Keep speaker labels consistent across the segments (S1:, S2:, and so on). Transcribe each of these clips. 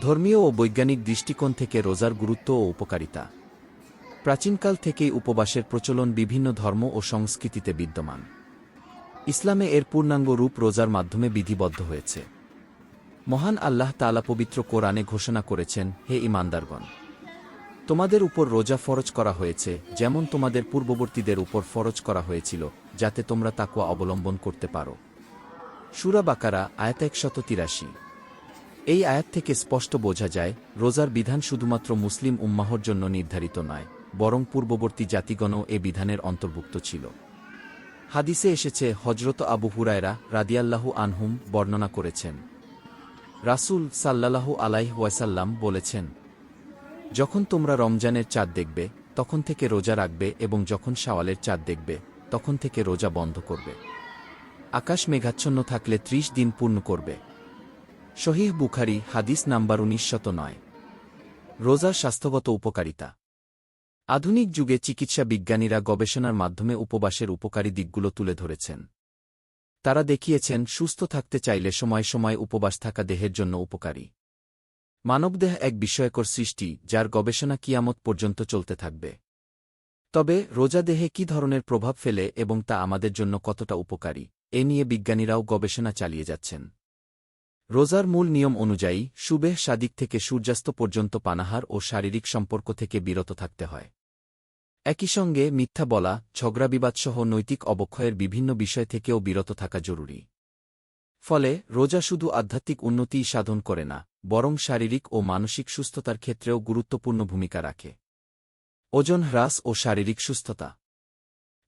S1: ধর্মীয় ও বৈজ্ঞানিক দৃষ্টিকোণ থেকে রোজার গুরুত্ব ও উপকারিতা। প্রাচীনকাল থেকেই উপবাসের প্রচলন বিভিন্ন ধর্ম ও সংস্কৃতিতে বিদ্যমান। ইসলামে এর পূর্ণাঙ্গ রূপ রোজার মাধ্যমে বিধিবদ্ধ হয়েছে। মহান আল্লাহ তালা পবিত্র কোরআনে ঘোষণা করেছেন, হে ইমানদারগণ তোমাদের উপর রোজা ফরজ করা হয়েছে, যেমন তোমাদের পূর্ববর্তীদের উপর ফরজ করা হয়েছিল, যাতে তোমরা তাকুয়া অবলম্বন করতে পারো। সুরা বাকারা, আয়াত একশত তিরাশি। এই আয়াত থেকে স্পষ্ট বোঝা যায়, রোজার বিধান শুধুমাত্র মুসলিম উম্মাহর জন্য নির্ধারিত নয়, বরং পূর্ববর্তী জাতিগণও এ বিধানের অন্তর্ভুক্ত ছিল। হাদিসে এসেছে হজরত আবু হুরায়রা রাদিয়াল্লাহু আনহুম বর্ণনা করেছেন। রাসূল সাল্লাল্লাহু আলাইহ ওয়াসাল্লাম বলেছেন, যখন তোমরা রমজানের চাঁদ দেখবে, তখন থেকে রোজা রাখবে এবং যখন শাওয়ালের চাঁদ দেখবে, তখন থেকে রোজা বন্ধ করবে। আকাশ মেঘাচ্ছন্ন থাকলে ত্রিশ দিন পূর্ণ করবে। শহীহ বুখারি হাদিস নাম্বার উনিশ শত নয়। রোজার স্বাস্থ্যগত উপকারিতা। আধুনিক যুগে চিকিৎসা বিজ্ঞানীরা গবেষণার মাধ্যমে উপবাসের উপকারী দিকগুলো তুলে ধরেছেন। তারা দেখিয়েছেন, সুস্থ থাকতে চাইলে সময় সময় উপবাস থাকা দেহের জন্য উপকারী। মানবদেহ এক বিস্ময়কর সৃষ্টি, যার গবেষণা কিয়ামত পর্যন্ত চলতে থাকবে। তবে, রোজা দেহে কি ধরনের প্রভাব ফেলে এবং তা আমাদের জন্য কতটা উপকারী, এ নিয়ে বিজ্ঞানীরাও গবেষণা চালিয়ে যাচ্ছেন। রোজার মূল নিয়ম অনুযায়ী, সুবেহ সাদিক থেকে সূর্যাস্ত পর্যন্ত পানাহার ও শারীরিক সম্পর্ক থেকে বিরত থাকতে হয়। একই সঙ্গে মিথ্যা বলা ঝগড়াবিবাদসহ নৈতিক অবক্ষয়ের বিভিন্ন বিষয় থেকেও বিরত থাকা জরুরি। ফলে, রোজা শুধু আধ্যাত্মিক উন্নতিই সাধন করে না, বরং শারীরিক ও মানসিক সুস্থতার ক্ষেত্রেও গুরুত্বপূর্ণ ভূমিকা রাখে। ওজন হ্রাস ও শারীরিক সুস্থতা।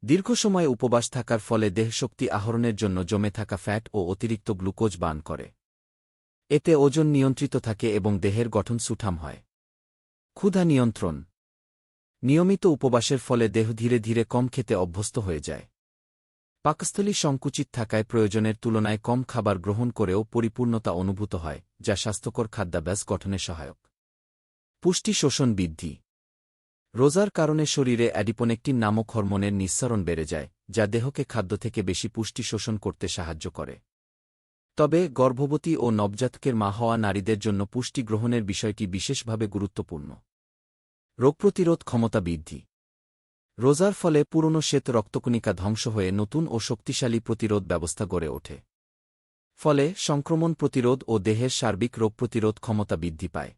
S1: দীর্ঘ সময় উপবাস থাকার ফলে দেহশক্তি আহরণের জন্য জমে থাকা ফ্যাট ও অতিরিক্ত গ্লুকোজ বান করে। এতে ওজন নিয়ন্ত্রিত থাকে এবং দেহের গঠন সুঠাম হয়। ক্ষুধা নিয়ন্ত্রণ। নিয়মিত উপবাসের ফলে দেহ ধীরে ধীরে কম খেতে অভ্যস্ত হয়ে যায়। পাকস্থলী সংকুচিত থাকায় প্রয়োজনের তুলনায় কম খাবার গ্রহণ করেও পরিপূর্ণতা অনুভূত হয়, যা স্বাস্থ্যকর খাদ্যাভ্যাস গঠনে সহায়ক। পুষ্টি শোষণ বৃদ্ধি। রোজার কারণে শরীরে অ্যাডিপোনেকটিন নামক হরমোনের নিঃসরণ বেড়ে যায়, যা দেহকে খাদ্য থেকে বেশি পুষ্টি শোষণ করতে সাহায্য করে। তবে গর্ভবতী ও নবজাতকের মা হওয়া নারীদের জন্য পুষ্টি গ্রহণের বিষয়টি বিশেষভাবে গুরুত্বপূর্ণ। রোগ প্রতিরোধ ক্ষমতা বৃদ্ধি। রোজার ফলে পুরনো শ্বেত রক্তকণিকা ধ্বংস হয়ে নতুন ও শক্তিশালী প্রতিরোধ ব্যবস্থা গড়ে ওঠে। ফলে সংক্রমণ প্রতিরোধ ও দেহের সার্বিক রোগ প্রতিরোধ ক্ষমতা বৃদ্ধি পায়।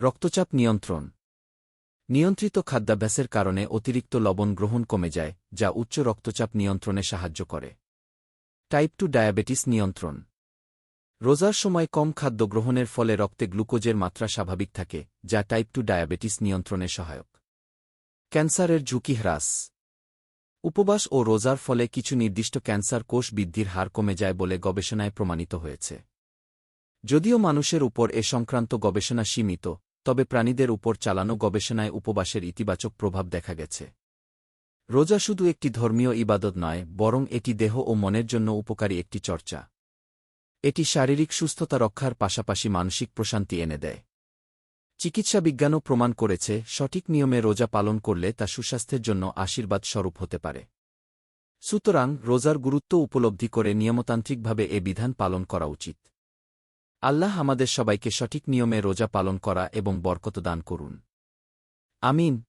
S1: রক্তচাপ নিয়ন্ত্রণ। নিয়ন্ত্রিত খাদ্যাভ্যাসের কারণে অতিরিক্ত লবণ গ্রহণ কমে যায়, যা উচ্চ রক্তচাপ নিয়ন্ত্রণে সাহায্য করে। টাইপ টু ডায়াবেটিস নিয়ন্ত্রণ। রোজার সময় কম খাদ্য গ্রহণের ফলে রক্তে গ্লুকোজের মাত্রা স্বাভাবিক থাকে, যা টাইপ টু ডায়াবেটিস নিয়ন্ত্রণে সহায়ক। ক্যান্সারের ঝুঁকি হ্রাস। উপবাস ও রোজার ফলে কিছু নির্দিষ্ট ক্যান্সার কোষ বৃদ্ধির হার কমে যায় বলে গবেষণায় প্রমাণিত হয়েছে। যদিও মানুষের উপর এ সংক্রান্ত গবেষণা সীমিত, তবে প্রাণীদের উপর চালানো গবেষণায় উপবাসের ইতিবাচক প্রভাব দেখা গেছে। রোজা শুধু একটি ধর্মীয় ইবাদত নয়, বরং এটি দেহ ও মনের জন্য উপকারী একটি চর্চা। এটি শারীরিক সুস্থতা রক্ষার পাশাপাশি মানসিক প্রশান্তি এনে দেয়। চিকিৎসা বিজ্ঞানও প্রমাণ করেছে, সঠিক নিয়মে রোজা পালন করলে তা সুস্বাস্থ্যের জন্য আশীর্বাদ স্বরূপ হতে পারে। সুতরাং, রোজার গুরুত্ব উপলব্ধি করে নিয়মতান্ত্রিকভাবে এ বিধান পালন করা উচিত। আল্লাহ আমাদের সবাইকে সঠিক নিয়মে রোজা পালন করা এবং বরকত দান করুন। আমিন।